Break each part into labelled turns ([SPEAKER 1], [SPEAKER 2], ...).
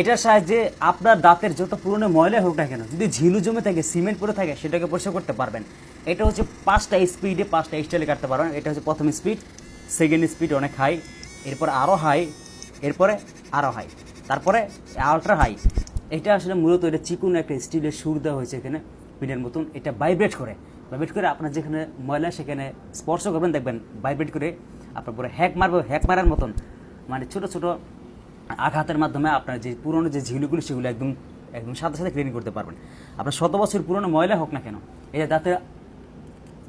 [SPEAKER 1] এটার সাহায্যে আপনার দাঁতের যত পুরনো ময়লা হোক না কেন, যদি ঝিলু জমে থাকে, সিমেন্ট পরে থাকে, সেটাকে পরিষ্কার করতে পারবেন। এটা হচ্ছে পাঁচটা স্পিডে পাঁচটা স্টাইলে কাটতে পারবেন। এটা হচ্ছে প্রথম স্পিড সেকেন্ড স্পিড অনেক হাই এরপর আরও হাই এরপরে আরও হাই তারপরে আলট্রা হাই এটা আসলে মূলত এটা চিকুন একটা স্টিলের সুর দেওয়া হয়েছে এখানে, পিনের মতন। এটা ভাইব্রেট করে। ভাইব্রেট করে আপনার যেখানে ময়লা, সেখানে স্পর্শ করবেন, দেখবেন ভাইব্রেট করে আপনার পরে হ্যাক মারবে হ্যাক মারার মতন। মানে ছোটো, ছোট আঘাতের মাধ্যমে আপনার যে পুরনো যে ঝিলুগুলো সেগুলো একদম একদম সাথে সাথে ক্লিন করতে পারবেন। আপনার শত বছর পুরনো ময়লা হোক না কেন, এই যে দাঁতের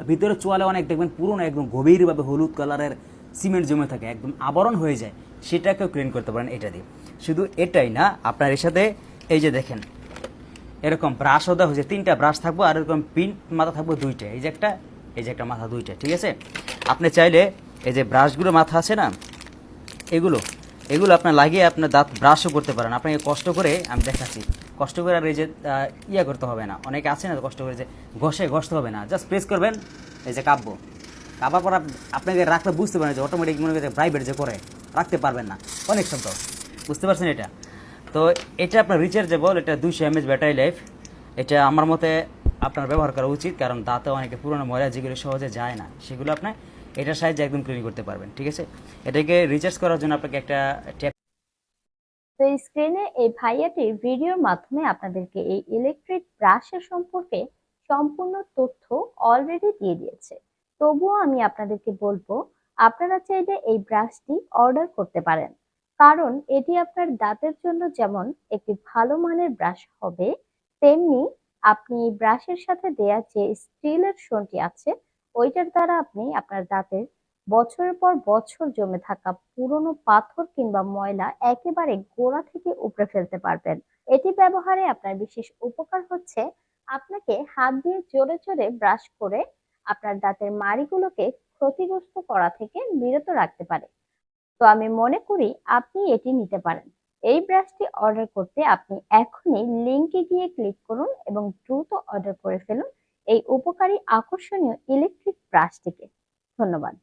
[SPEAKER 1] ভিতরে চোয়ালে অনেক দেখবেন পুরনো একদম গভীরভাবে হলুদ কালারের সিমেন্ট জমে থাকে, একদম আবরণ হয়ে যায়, সেটাকেও ক্লিন করতে পারেন এটা দিয়ে। শুধু এটাই না, আপনার এর সাথে এই যে দেখেন, এরকম ব্রাশও দেওয়া হয়েছে, তিনটা ব্রাশ থাকব আর এরকম পিন মাথা থাকব দুইটা, এই যে একটা, এই যে একটা মাথা দুইটা, ঠিক আছে? আপনি চাইলে এই যে ব্রাশগুলো মাথা আছে না, এগুলো এগুলো আপনার লাগিয়ে আপনার দাঁত ব্রাশও করতে পারেন। আপনাকে কষ্ট করে, আমি দেখাচ্ছি, কষ্ট করে আর এই যে ইয়া করতে হবে না। অনেকে আছে না কষ্ট করে যে ঘষে ঘষতে হবে না। জাস্ট প্রেস করবেন, এই যে কাব্য। কাবার পর আপনাকে রাখলে বুঝতে পারেন যে অটোমেটিক মনে করে প্রাইভেট যে করে, রাখতে পারবেন না। অনেক শব্দ। বুঝতে পারছেন এটা? তো এটা আপনার রিচার্জেবল এটা দুইশো এমএচ ব্যাটারি লাইফ এটা আমার মতে আপনার ব্যবহার করা উচিত, কারণ দাঁতে অনেকে পুরনো ময়লা যেগুলো সহজে যায় না, সেগুলো আপনার এটার সাহায্যে একদম ক্লিন করতে পারবেন, ঠিক আছে? এটাকে রিচার্জ করার জন্য আপনাকে একটা ট্যাপ
[SPEAKER 2] তো স্ক্রিনে এই ভাইয়াটির ভিডিওর মাধ্যমে আপনাদেরকে এই ইলেকট্রিক ব্রাশের সম্পর্কে সম্পূর্ণ তথ্য অলরেডি দিয়ে দিয়েছে। তবুও আমি আপনাদেরকে বলব, আপনারা চাইলে এই ব্রাশটি অর্ডার করতে পারেন। কারণ এটি আপনার দাঁতের জন্য যেমন একটি ভালো মানের ব্রাশ হবে, তেমনি আপনি এই ব্রাশের সাথে দেয়া যে স্টিলের শোনটি আছে ওইটার দ্বারা আপনি আপনার দাঁতের বছরের পর বছর জমে থাকা পুরনো পাথর কিংবা ময়লা একেবারে গোড়া থেকে উপড়ে ফেলতে পারবেন। এটি ব্যবহারে আপনার বিশেষ উপকার হচ্ছে আপনাকে হাত দিয়ে জোরে জোরে ব্রাশ করে আপনার দাঁতের মাড়িগুলোকে ক্ষতিগ্রস্ত করা থেকে বিরত রাখতে পারে। তো আমি মনে করি আপনি এটি নিতে পারেন। এই ব্রাশটি অর্ডার করতে আপনি এখনই লিংকে গিয়ে ক্লিক করুন এবং দ্রুত অর্ডার করে ফেলুন। এই উপকারী আকর্ষণীয় ইলেকট্রিক ব্রাশটিকে ধন্যবাদ।